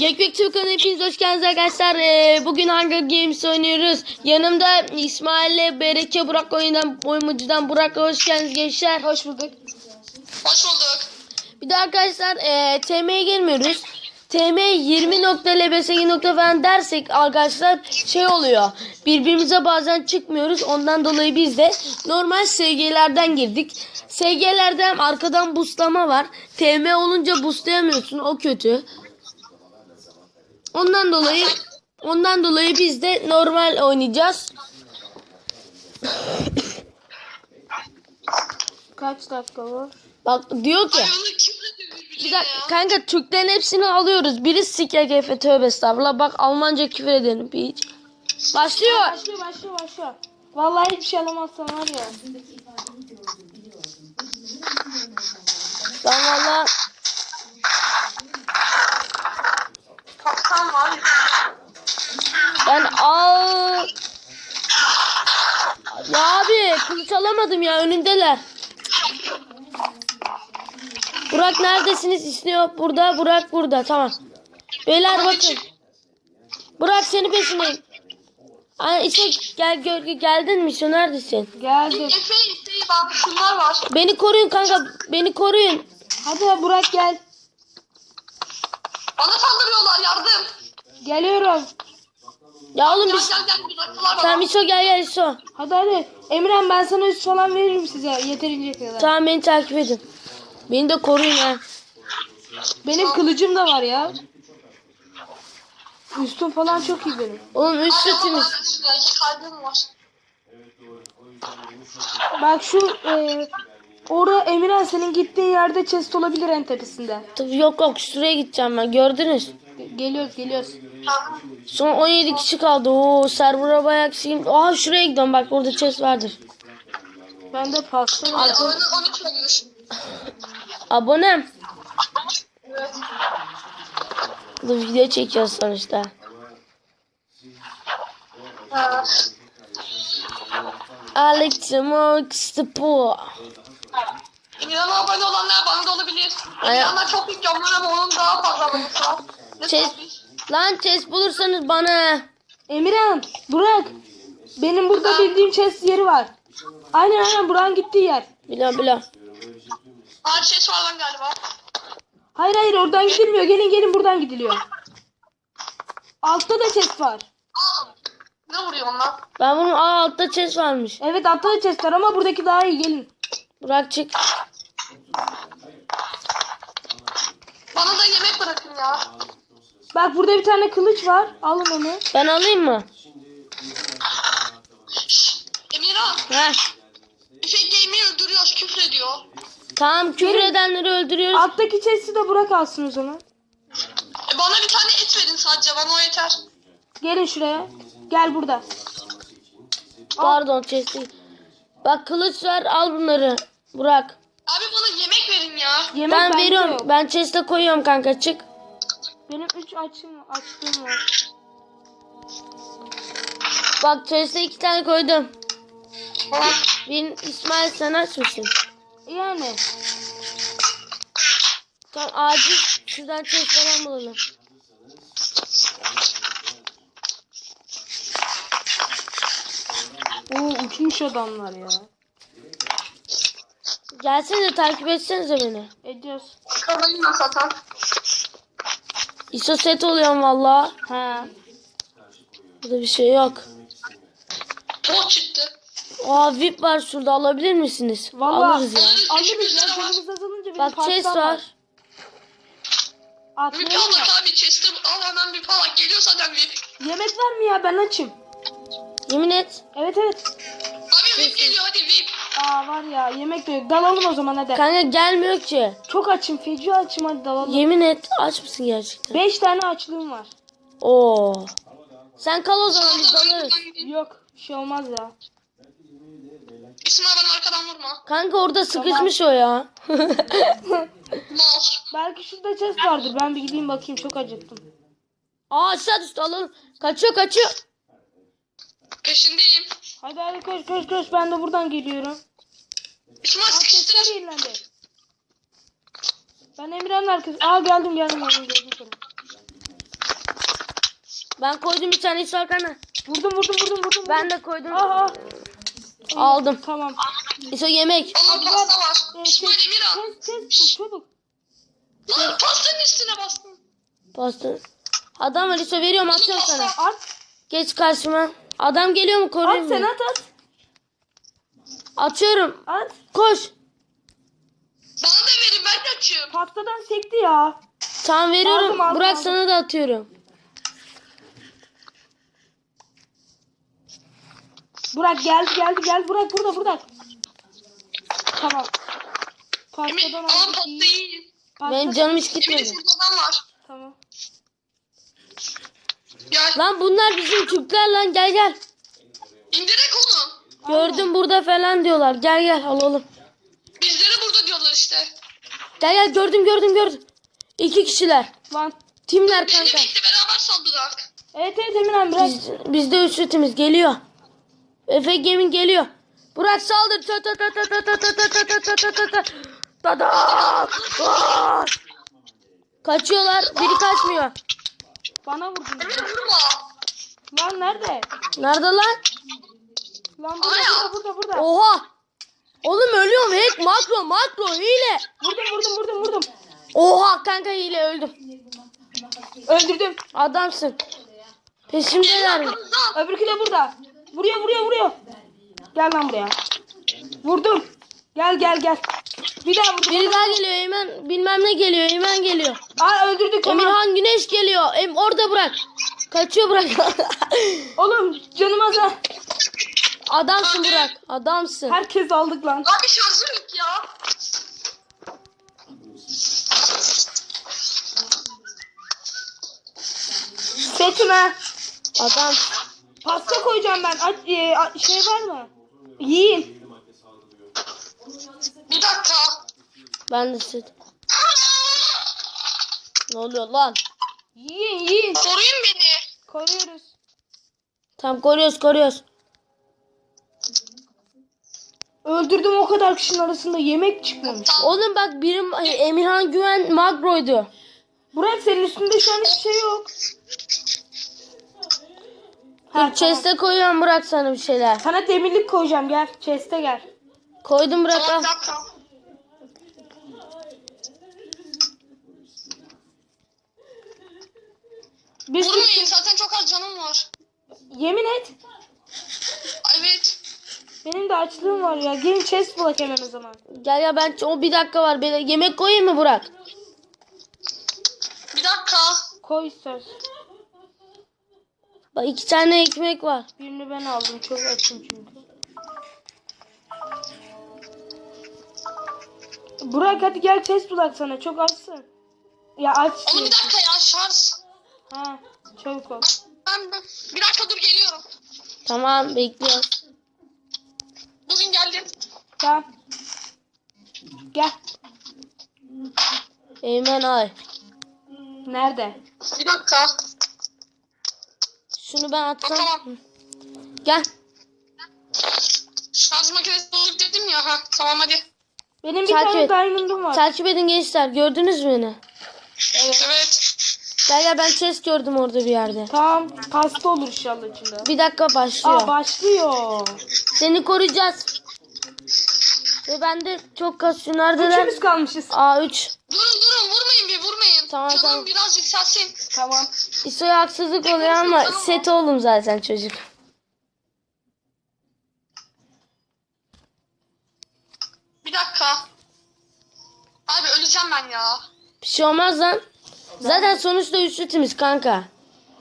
Gekbek Türk kanalına hepiniz hoş geldiniz arkadaşlar. Ee, bugün Hunger Games oynuyoruz. Yanımda İsmail'le Bereke Burak oyundan oyuncudan Burak'la hoş geldiniz gençler. Hoş bulduk. Hoş bulduk. Bir de arkadaşlar e, TM'ye gelmiyoruz. TM 20 nokta LBS nokta falan dersek arkadaşlar şey oluyor. Birbirimize bazen çıkmıyoruz. Ondan dolayı biz de normal SG'lerden girdik. SG'lerden arkadan bustlama var. TM olunca boostlayamıyorsun. O kötü. Ondan dolayı ondan dolayı biz de normal oynayacağız. Kaç dakika var? Bak diyor ki Bir dakika ya? sikek kanka Türklerin hepsini alıyoruz. Biri SKGF tövbe estağfurullah. Bak Almanca küfür edelim bir. Başlıyor. Başlıyor başlıyor başlıyor. Vallahi hiçbir şey alamazsan var ya. Ben valla Var. ben al. Ya abi kılıç alamadım ya önündeler. Burak neredesiniz? İsniyor burada. Burak burada. Tamam. Beyler bakın. Burak seni peşindeyim. Ay işte gel gel geldin mi? Şu neredesin? Geldim. Efe, Efe bak şunlar var. Beni koruyun kanka. Beni koruyun. Hadi Burak gel. Bana saldırıyorlar yardım. Geliyorum. Ya oğlum Gel biz gel gel uzaktılar bana. Tamam İso gel gel İso. Hadi hadi. Emren ben sana üst falan veririm size yeterince kadar. Tamam beni takip edin. Beni de koruyun ha. Benim kılıcım da var ya. Üstüm falan çok iyi benim. Oğlum üst Ay, ama sütümüz. ben üstüne iki kalbim var. Bak şu e, orada Emirhan senin gittiğin yerde chest olabilir en tepesinde. Yok yok şuraya gideceğim ben gördünüz. Geliyoruz geliyoruz. Son 17 kişi kaldı. Oo server'a bayağı kişiyim. Aha şuraya gidiyorum bak orada chest vardır. Ben de pasta Ay, var. oyunun 13 olmuş. Abonem. Evet. Bu video çekiyoruz sonuçta. Ha. Alex Marks the Poor. Emirhan'a abone olanlar bana da olabilir. Ay- Emirhan'lar çok camlar ama onun daha fazla abonesi var. Ne Chest, tabii. lan chest bulursanız bana. Emirhan, Burak. Benim burada bildiğim chest yeri var. Aynen aynen Burak'ın gittiği yer. Bila bila. Aa chest var lan galiba. Hayır hayır oradan gidilmiyor. Gelin gelin buradan gidiliyor. Altta da chest var. Aa, ne vuruyor onlar? Ben bunun aa altta chest varmış. Evet altta da chest var ama buradaki daha iyi gelin. Burak çık. Bana da yemek bırakın ya. Bak burada bir tane kılıç var. Alın onu. Ben alayım mı? Şşş. Emirhan. Heh. Efe Game'i öldürüyor, küfür ediyor. Tamam küfür edenleri öldürüyoruz. Alttaki chest'i de Burak alsın o zaman. E, bana bir tane et verin sadece, bana o yeter. Gelin şuraya. Gel burada. Pardon chest'i. Bak kılıç var al bunları. Burak. Abi bana yemek verin ya. Yemek Ben bende veriyorum. yok. Ben chest'e koyuyorum kanka çık. Benim 3 açım açtığım var. Bak chest'e iki tane koydum. Bir İsmail sen aç mısın? Yani. Tamam acil şuradan chest falan bulalım. Oo uçmuş adamlar ya. Gelsene takip etsenize beni. Ediyoruz. Kalayım ben zaten. ISO set oluyorum valla. Ha. Burada bir şey yok. O çıktı. Aa VIP var şurada alabilir misiniz? Vallahi. Alırız ya. Alırız, ya. Canımız azalınca benim Bak chest var. var. Mı? palak abi, chest'i al hemen bir palak. Geliyor zaten VIP. Yemek var mı ya? Ben açım. Yemin et. Evet evet. Abi VIP geliyor hadi VIP. Aa var ya yemek de yok. Dalalım o zaman hadi. Kanka gelmiyor ki. Çok açım. Feci açım hadi dalalım. Yemin et aç mısın gerçekten? 5 tane açlığım var. Oo. Sen kal o zaman biz gideyim. Yok. Bir şey olmaz ya. İsmail bana arkadan vurma. Kanka orada sıkışmış o ya. Mal. Belki şurada chest vardır. Ben bir gideyim bakayım. Çok acıktım. Aa aşağı düştü alalım. Kaçıyor kaçıyor. Peşindeyim. Hadi hadi koş koş koş. Ben de buradan geliyorum. İsmail Aa sıkıştır. chestler yenilendi. Ben Emirhan'ın arkası. Aa geldim geldim geldim. geldim. geldim. Ben koydum bir tane İsa kana. Vurdum vurdum vurdum vurdum. Ben de koydum. Aha. Aldım. Tamam. İso yemek. Onun pasta var. Ee, İsmail kes, Emirhan. kes, kes, çabuk. Lan pastanın üstüne bastım. Pasta. Adam var İso veriyorum atıyorum sana. At. Geç karşıma. Adam geliyor mu At koruyayım sen mı? at at. Atıyorum. At. Koş. Bana da verin ben de açıyorum. Pastadan sekti ya. Tamam veriyorum. Aldım, aldım, Burak aldım. sana da atıyorum. Burak geldi geldi geldi. Burak burada burada. Tamam. Emir Pastadan ama aldık. iyi. yiyin. Pasta- Benim canım hiç gitmedi. şurada var. Tamam. Gel. Lan bunlar bizim Türkler lan gel gel. İndirek onu. Gördüm burada falan diyorlar. Gel gel alalım. Bizlere burada diyorlar işte. Gel gel gördüm gördüm gördüm. İki kişiler. Lan. Timler kanka. bekle beraber saldırak. Evet evet Emirhan bırak. Biz, bizde üç sütümüz geliyor. Efe Gem'in geliyor. Burak saldır. Ta ta ta ta ta ta ta ta ta ta ta ta ta ta. Ta da. Aa! Kaçıyorlar. Biri kaçmıyor. Bana vurdun. Lan nerede? Nerede lan? Lan burada Aya. burada burada burada. Oha. Oğlum ölüyorum. Hack makro makro hile. Vurdum vurdum vurdum vurdum. Oha kanka hile öldüm. Öldürdüm. Adamsın. Peşimdeler mi? Öbürkü de burada. Vuruyor vuruyor vuruyor. Gel lan buraya. Vurdum. Gel gel gel. Bir daha vurdum. Biri daha geliyor. Eymen bilmem ne geliyor. Eymen geliyor. Aa öldürdük. Emirhan Güneş geliyor. Em orada bırak. Kaçıyor bırak. Oğlum canım az ha. Adamsın Burak. Adamsın. Herkes aldık lan. Abi şarjım yok ya. Seçme. Adam. Pasta koyacağım ben. Aç, e, a- şey var mı? Yiyin. Bir dakika. Ben de süt. Ne oluyor lan? Yiyin yiyin. Koruyun beni. Koruyoruz. Tamam koruyoruz koruyoruz. Öldürdüm o kadar kişinin arasında yemek çıkmamış. Oğlum bak birim Emirhan Güven Magro'ydu. Burak senin üstünde şu an hiçbir şey yok. Ha, Dur tamam. chest'e koyuyorum Burak sana bir şeyler. Sana demirlik koyacağım gel. Chest'e gel. Koydum Burak Tamam al. bir Vurmayın zaten çok az canım var. Yemin et. Benim de açlığım var ya. Gelin chest bulak hemen o zaman. Gel ya ben o bir dakika var. De- yemek koyayım mı Burak? Bir dakika. Koy istersen. Bak iki tane ekmek var. Birini ben aldım. Çok açım çünkü. Burak hadi gel chest bulak sana. Çok açsın. Ya aç. Oğlum bir dakika ya şarj. Ha, çabuk ol. Ben bir- bir dakika dur geliyorum. Tamam bekliyoruz. Tamam. Gel. Eymen ay. Nerede? Bir dakika. Şunu ben atsam. Tamam. Gel. Şarj makinesi bulduk dedim ya. Ha tamam hadi. Benim bir Takip tane et. diamond'um var. Takip edin gençler. Gördünüz mü beni? Evet. Evet. Gel gel ben chest gördüm orada bir yerde. Tamam. Pasta olur inşallah içinde. Bir dakika başlıyor. Aa başlıyor. Seni koruyacağız. Ve ben de çok kasıyor. Neredeler? Üçümüz kalmışız. A3. Durun durun vurmayın bir vurmayın. Tamam, Canım tamam. biraz yükselsin. Tamam. İso'ya haksızlık oluyor ama set oğlum zaten çocuk. Bir dakika. Abi öleceğim ben ya. Bir şey olmaz lan. Zaten sonuçta üç sütümüz kanka.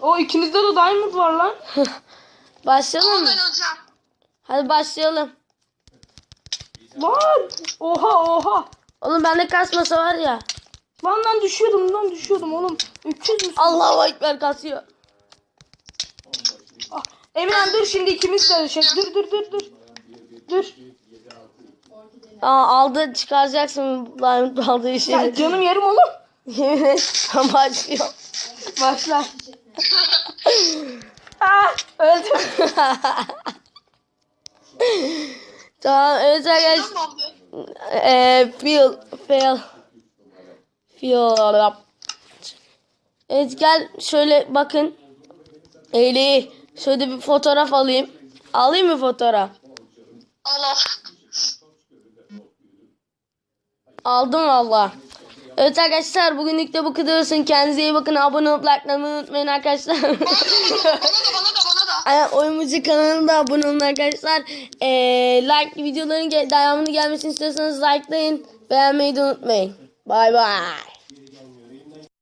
O ikinizde de diamond var lan. Başlayalım Ama mı? ben öleceğim. Hadi başlayalım. Lan. Oha oha. Oğlum bende kasmasa var ya. Lan lan düşüyordum lan düşüyordum oğlum. 300 müsün? Allahu Ekber kasıyor. Ah, Emirhan dur şimdi ikimiz de şey. Dur dur dur dur. Dur. Aa aldı çıkaracaksın lan aldığı işi. Ya, canım yarım oğlum. Yemin et tam başlıyor. Başla. ah öldüm. tamam evet arkadaşlar. Eee feel fail. Feel. Evet gel şöyle bakın. Eğil. Şöyle bir fotoğraf alayım. Alayım mı fotoğraf? Al al. Aldım valla. Evet arkadaşlar bugünlük de bu kadar olsun. Kendinize iyi bakın. Abone olup likelamayı unutmayın arkadaşlar. Oyuncu kanalına abone olun arkadaşlar. Ee, like videoların devamını gelmesini istiyorsanız likelayın. Beğenmeyi de unutmayın. Bay bay.